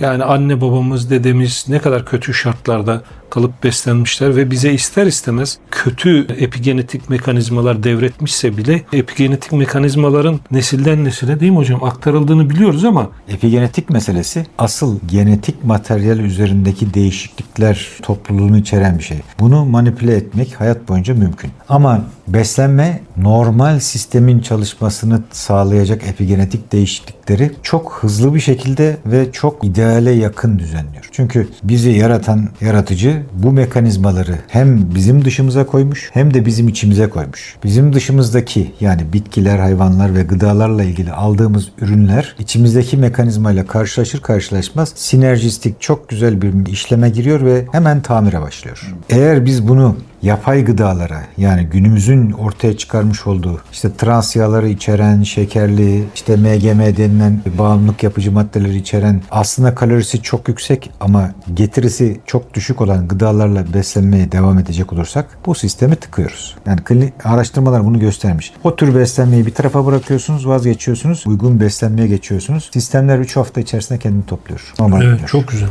Yani anne babamız, dedemiz ne kadar kötü şartlarda kalıp beslenmişler ve bize ister istemez kötü epigenetik mekanizmalar devretmişse bile epigenetik mekanizmaların nesilden nesile değil mi hocam aktarıldığını biliyoruz ama Epigenetik meselesi asıl genetik materyal üzerindeki değişiklikler topluluğunu içeren bir şey. Bunu manipüle etmek hayat boyunca mümkün. Ama beslenme normal sistemin çalışmasını sağlayacak epigenetik değişiklikleri çok hızlı bir şekilde ve çok ideale yakın düzenliyor. Çünkü bizi yaratan yaratıcı bu mekanizmaları hem bizim dışımıza koymuş hem de bizim içimize koymuş. Bizim dışımızdaki yani bitkiler, hayvanlar ve gıdalarla ilgili aldığımız ürünler içimizdeki mekanizmayla karşılaşır karşılaşmaz sinerjistik çok güzel bir işleme giriyor ve hemen tamire başlıyor. Eğer biz bunu yapay gıdalara yani günümüzün ortaya çıkarmış olduğu işte trans yağları içeren, şekerli, işte MGM denilen bağımlılık yapıcı maddeleri içeren aslında kalorisi çok yüksek ama getirisi çok düşük olan gıdalarla beslenmeye devam edecek olursak bu sistemi tıkıyoruz. Yani klinik araştırmalar bunu göstermiş. O tür beslenmeyi bir tarafa bırakıyorsunuz, vazgeçiyorsunuz, uygun beslenmeye geçiyorsunuz. Sistemler 3 hafta içerisinde kendini topluyor. Normal evet, gidiyor. çok güzel.